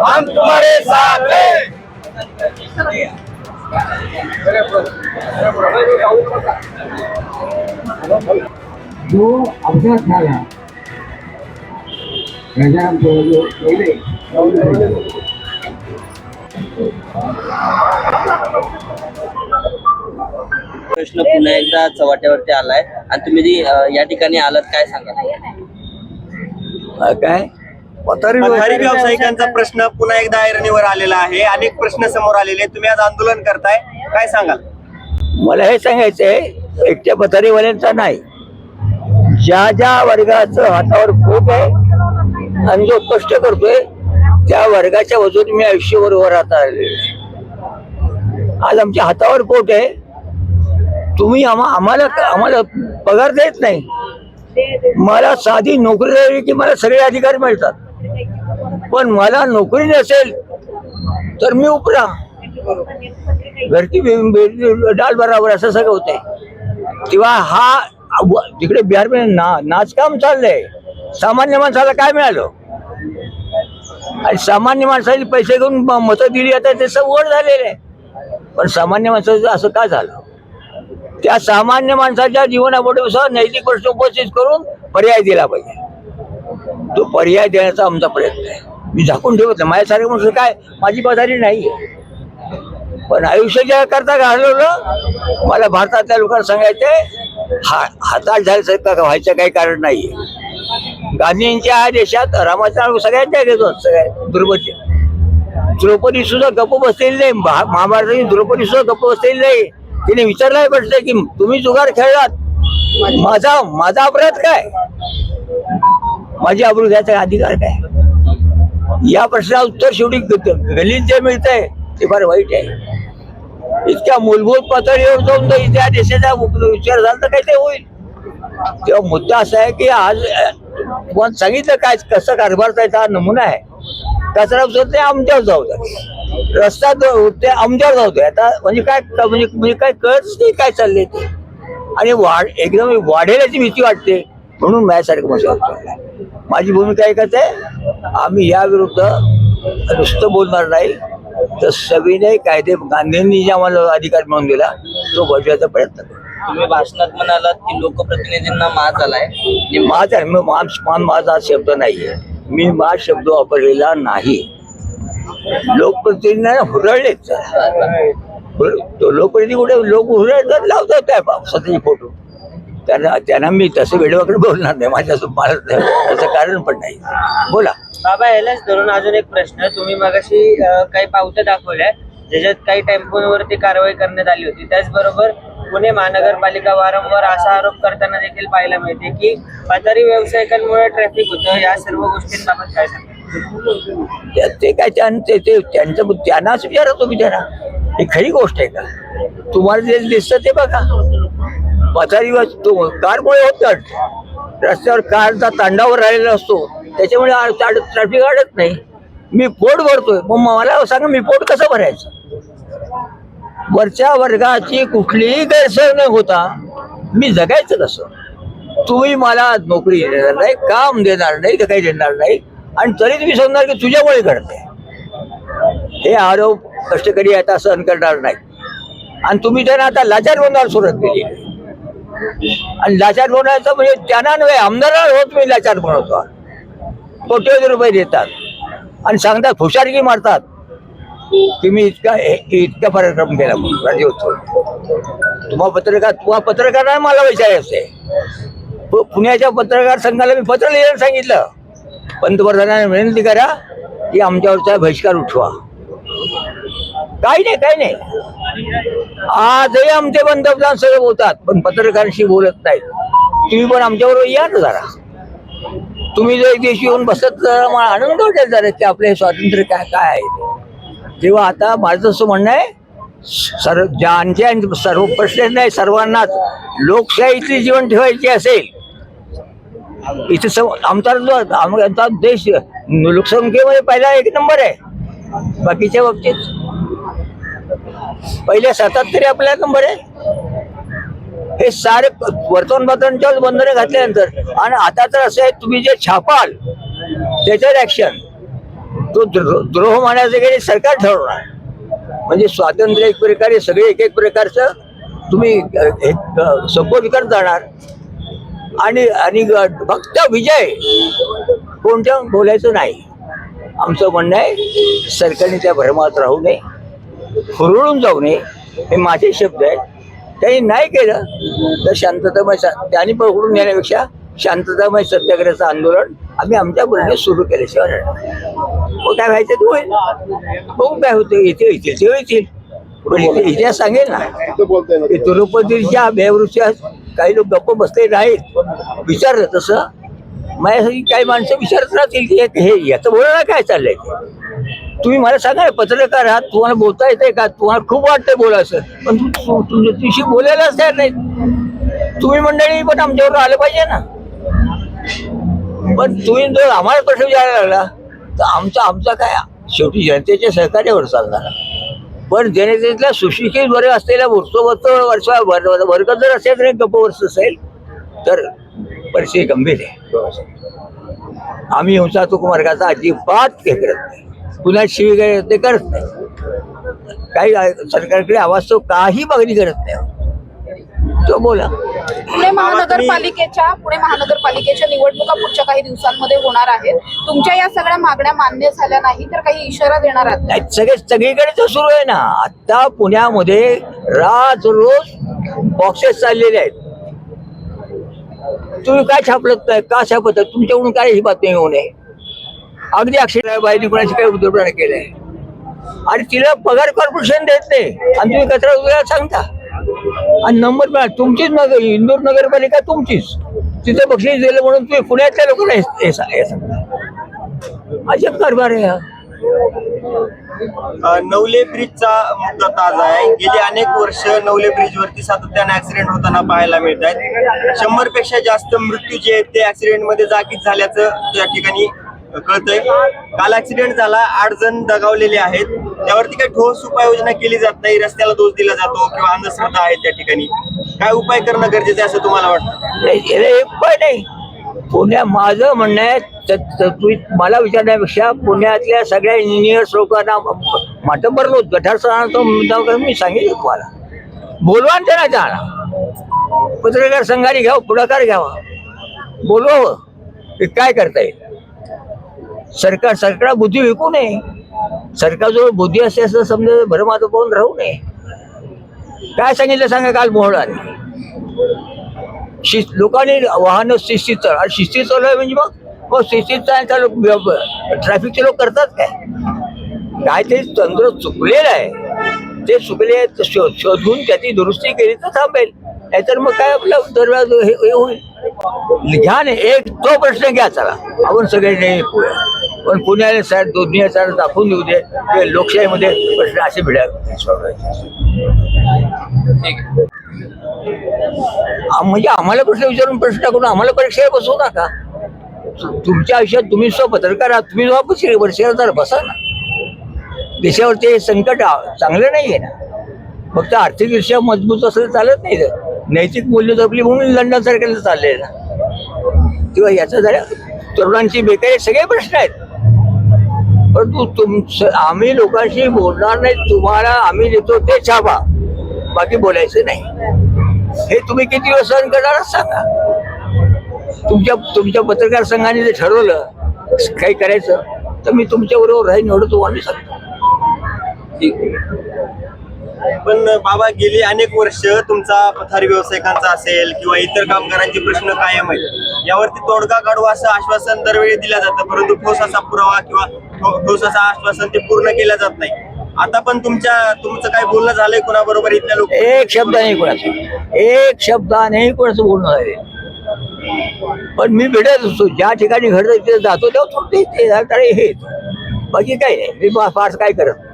हम तुम्हारे साथ हैं। जो अपघात झाला त्याच्या पहिले प्रश्न पुन्हा एकदा चव्हाट्यावरती आलाय. आणि तुम्ही या ठिकाणी आलात काय सांगा काय? पथारी व्यावसायिकांचा प्रश्न पुन्हा एकदा ऐरणीवर आलेला आहे. अनेक प्रश्न समोर आलेले. तुम्ही आज आंदोलन करताय. काय सांगाल? मला हे सांगायचंय एकट्या पथारीवाल्यांचा नाही. ज्या ज्या वर्गाचं हातावर पोट आहे आणि जो कष्ट करतोय त्या वर्गाच्या वजून मी आयुष्यभर आलेलो आहे. आज आमच्या हातावर पोट आहे. तुम्ही आम्हा आम्हाला आम्हाला पगार देत नाही. मला साधी नोकरी द्यावी की मला सगळे अधिकार मिळतात. पण मला नोकरी नसेल तर मी उपरा. घरची डाल बराबर असं सगळं होतंय. किंवा हा तिकडे बिहारमध्ये ना नाचकाम चाललंय. सामान्य माणसाला काय मिळालं? आणि सामान्य माणसाने पैसे घेऊन म- मतं दिली आता ते सवड झालेलं आहे. पण सामान्य माणसाचं असं का झालं? त्या सामान्य माणसाच्या जीवनापुढे नैतिक प्रश्न उपस्थित करून पर्याय दिला पाहिजे. तो पर्याय देण्याचा आमचा प्रयत्न आहे. मी झाकून ठेवत नाही. माझ्यासारखं म्हणजे काय? माझी बाजारी नाही. पण आयुष्याच्या करता घालवलं मला भारतातल्या लोकांना सांगायचंय हा हाताळ झाल्यासारखं व्हायचं काही कारण नाहीये. गांधींच्या देशात रामाचा सगळ्यांच्या घेतो सगळ्या दुर्बचे द्रौपदी सुद्धा गप्प बसलेली नाही. महाभारताची द्रौपदी सुद्धा गप्प बसलेली नाही. तिने विचारलं म्हटलं की तुम्ही जुगार खेळलात. माझा माझा अपराध काय? माझी आबरू घ्यायचा अधिकार काय? या प्रश्नाला उत्तर शेवटी गलित जे मिळतंय ते फार वाईट आहे. इतक्या मूलभूत पातळीवर जाऊन तर त्या देशाचा विचार झाला तर काही ते होईल. तेव्हा मुद्दा असा आहे की आज अ, तुम्हाला सांगितलं काय कसं कारभारचा हा नमुना आहे. कचरा उचलते आमच्यावर जाऊ द्या. रस्ता ते आमच्यावर जाऊ द्या. आता म्हणजे काय म्हणजे म्हणजे काय कळत नाही काय चाललंय ते. आणि वाढ एकदम वाढेल्याची भीती वाटते. म्हणून माझ्यासारखं मजा माझी भूमिका एकच आहे आम्ही या विरुद्ध नुसतं बोलणार नाही. तर सविनय कायदे गांधींनी जे आम्हाला अधिकार मिळवून दिला तो बजवायचा प्रयत्न करू. तुम्ही भाषणात म्हणालात की लोकप्रतिनिधींना माज आलाय. माझा मी- मा- मा- माझा शब्द नाहीये. मी मा शब्द वापरलेला नाही. लोकप्रतिनिधी हुरळलेच. लोकप्रतिनिधी कुठे? लोक हुरळतात लावतात काय? बाप स्वतःचे फोटो. त्यांना त्यांना मी तसं वेळेवाकडे बोलणार नाही. माझ्या मला त्याचं कारण पण नाही. बोला. बाबा यालाच धरून अजून एक प्रश्न तुम्ही मगाशी काही पावत्या दाखवल्या. ज्याच्यात काही टेम्पोवरती कारवाई करण्यात आली होती. त्याचबरोबर पुणे महानगरपालिका वारंवार असा आरोप करताना देखील पाहायला मिळते की पथारी व्यावसायिकांमुळे ट्रॅफिक होतं. या सर्व गोष्टींबाबत काय ते काय त्यांचे ते त्यांचं त्यांनाच विचारा तुम्ही त्यांना ही खरी गोष्ट आहे का? तुम्हाला जे दिसतं ते बघा. पथारी कारमुळे होतात रस्त्यावर कारचा तांडावर राहिलेला असतो. त्याच्यामुळे ट्रॅफिक अडत नाही. मी पोट भरतोय. मग मला सांगा मी पोट कसं भरायचं? वरच्या वर्गाची कुठलीही गैरसोय न होता मी जगायचं कसं? तुम्ही मला नोकरी देणार नाही काम देणार नाही तर काही देणार नाही. आणि तरी तुम्ही सांगणार की तुझ्यामुळे घडते हे आरोप कष्टकरी आता सहन करणार नाही. आणि तुम्ही त्यांना आता लाचार बनवायला सुरुवात केली आणि लाचार बनवायचं म्हणजे त्यांना नव्हे आमदाराला होत मी लाचार बनवतो कोट्यवधी रुपये देतात. आणि सांगतात हुशारकी मारतात. की मी इतका हे- इतका पराक्रम केला म्हणून म्हणजे राज्योत्सव तुम्हा पत्रकार तुम्हा पत्रकार नाही मला विचारायचं पुण्याच्या पत्रकार संघाला मी पत्र लिहायला सांगितलं. पंतप्रधानांना विनंती करा की आमच्यावरचा बहिष्कार उठवा. काही नाही काही नाही. आजही आमचे पंतप्रधान सगळे बोलतात पण पत्रकारांशी बोलत नाहीत. तुम्ही पण आमच्याबरोबर या ना जरा. तुम्ही जर एक दिवशी येऊन बसत तर मला आनंद वाटेल जरा की आपले स्वातंत्र्य काय काय आहे तेव्हा आता माझं असं म्हणणं आहे सर्व ज्यांच्या सर्व प्रश्न नाही सर्वांनाच लोकशाहीतली जीवन ठेवायची असेल इथे सम- आमचा जो आमचा देश लोकसंख्येमध्ये पहिला एक नंबर आहे बाकीच्या बाबतीत. पहिल्या सातात तरी आपला नंबर आहे. हे सारे वर्तमानपत्रांच्या बंधने घातल्यानंतर आणि आता तर असं आहे तुम्ही जे छापाल त्याच्यावर ऍक्शन तो द्रो- द्रोह मानायचं काही सरकार ठरवणार. म्हणजे स्वातंत्र्य एक प्रकारे सगळे एक एक प्रकारचं तुम्ही सपोर्ट करत जाणार. आणि आणि फक्त विजय कोणत्या बोलायचं नाही. आमचं म्हणणं आहे सरकारने त्या भ्रमात राहू नये हुरळून जाऊ नये हे माझे शब्द आहेत. त्यांनी नाही केलं तर शांततामय त्यांनी पकडून नेण्यापेक्षा शांततामय सत्याग्रहाचं आंदोलन आम्ही आमच्या परीने सुरू केल्याशिवाय. मग काय व्हायचं ते होईल. बघू काय होतं. इथे येतील ते येतील पण इथे इतिहास सांगेल ना. की तिरुपतीच्या बेवृक्षात काही लोक गप्प बसले नाहीत. विचारलं तसं. माझ्यासाठी काही माणसं विचारत राहतील की हे- हे याचं बोलायला काय चाललंय? ते तुम्ही मला सांगा पत्रकार आहात तुम्हाला बोलता येते का? तुम्हाला खूप वाटतंय बोलायचं पण तू- तुमच्या बोलायलाच तयार नाही तुम्ही मंडळी पण आमच्यावर आलं पाहिजे ना. पण तुम्ही जर आम्हाला प्रश्न विचारायला लागला तर आमचा आमचा काय शेवटी जनतेच्या सहकार्यावर चालणार. पण जनतेतल्या सुशिक्षित वर्ग असलेल्या वर्षोवर्ष वर्ष वर्ग वर्ग जर असेल तर गप्प वर्ष असेल तर परिस्थिती गंभीर आहे. आम्ही हिंसात्मक मार्गाचा अजिबात हे करत नाही. पुन्हा शिवीगाळ ते करत नाही काही सरकारकडे आवाज तो काही मागणी करत नाही. तो बोला. पुणे महानगरपालिकेच्या पुणे महानगरपालिकेच्या निवडणुका पुढच्या काही दिवसांमध्ये होणार आहेत. तुमच्या या सगळ्या मागण्या मान्य झाल्या नाही तर काही इशारा देणार आहात सगळे सगळीकडे तर सुरू आहे ना. आता पुण्यामध्ये राज रोज बॉक्सेस चाललेले आहेत. तुम्ही काय छापलत नाही? का छापत आहे? तुमच्याकडून काय ही बातमी येऊ नये. अगदी अक्षर बाईने कोणाची काही केलं आहे आणि तिला पगार कॉर्पोरेशन देत नाही. आणि तुम्ही कचरा उद्या सांगता. आणि नंबर मिळा तुमचीच नगर इंदूर नगरपालिका तुमचीच. तिथं बक्षीस दिलं म्हणून तुम्ही पुण्यातल्या लोकांना हे- सांगता. अजब कारभार आहे हा. नवले ब्रिजचा मुद्दा ताजा आहे. गेली अनेक वर्ष नवले ब्रिज वरती सातत्याने ऍक्सिडेंट होताना पाहायला मिळत आहेत. शंभरपेक्षा जास्त मृत्यू जे आहेत ते ऍक्सिडेंटमध्ये जागीच झाल्याचं त्या ठिकाणी कळतंय. काल ऍक्सिडेंट झाला आठ जण दगावलेले आहेत. त्यावरती काही ठोस उपाययोजना केली जात नाही रस्त्याला दोष दिला जातो किंवा अंधश्रद्धा आहे त्या ठिकाणी. काय उपाय करणं गरजेचं आहे असं तुम्हाला वाटतं? नाही, एक पण नाही. पुण्या माझं म्हणणं आहे तुम्ही मला विचारण्यापेक्षा पुण्यातल्या सगळ्या इंजिनियर्स लोकांना माटं भरलो गटार सरांचा मी सांगितलं तुम्हाला. बोलवा ना त्यांना पत्रकार संघाने घ्यावं पुढाकार घ्यावा. बोलवावं हो. काय करता येईल? सरकार सरकार बुद्धी विकू नये. सरकारजवळ बुद्धी असते असं समजा भरमात पाहून राहू नये. काय सांगितलं सांगा काल मोहळाने शिस्त लोकांनी वाहन शिस्तीत चाल आणि शिस्तीत चालू म्हणजे मग मग शिस्तीत ट्रॅफिकचे लोक करतात काय? काय ते तंत्र चुकलेलं आहे. ते चुकले शोधून त्याची दुरुस्ती केली तर थांबेल. नाहीतर मग काय आपलं दरवाजा हे हे होईल. घ्या ना एक तो प्रश्न घ्या चला. आपण सगळे पुढे. पण पुण्याला सर दोन्ही सर दाखवून देऊ दे की लोकशाहीमध्ये प्रश्न असे भिड्या म्हणजे आम्हाला प्रश्न विचारून प्रश्न टाकून आम्हाला परीक्षेला बसवू नका. तुमच्या आयुष्यात तुम्ही स्व पत्रकार आहात तुम्ही वापस वर्षाला तर बसा ना. देशावर ते संकट चांगलं नाही आहे ना. फक्त आर्थिकदृष्ट्या मजबूत असलं चालत नाही नैतिक मूल्य जपली म्हणून लंडन सारख्याला चाललंय ना. किंवा याचा जरा तरुणांची बेकारी सगळे प्रश्न आहेत. परंतु तुमचं आम्ही लोकांशी बोलणार नाही तुम्हाला आम्ही देतो ते छापा. बाकी बोलायचं नाही. हे तुम्ही किती वेळ सहन करणार सांगा. तुमच्या तुमच्या पत्रकार संघाने जे ठरवलं काही करायचं तर मी तुमच्या बरोबर राहीन एवढं तुम्हाला मी सांगतो. पण बाबा गेली अनेक वर्ष तुमचा पथारी व्यावसायिकांचा असेल किंवा इतर कामगारांचे प्रश्न कायम आहेत यावरती तोडगा काढू असं आश्वासन दरवेळी दिलं जातं परंतु ठोस असा पुरावा किंवा ठो- आश्वासन ते पूर्ण केलं जात नाही. आता पण तुमच्या तुमचं काय बोलणं झालंय कुणाबरोबर इथल्या लोक? एक शब्द नाही कोणाचं. एक शब्द नाही कोणाचं बोलणं झाले पण मी भेटत असतो. ज्या ठिकाणी घडत तिथे जातो तेव्हा थोडं ते- झालं हे बाकी काही नाही. मी फारसं काय करत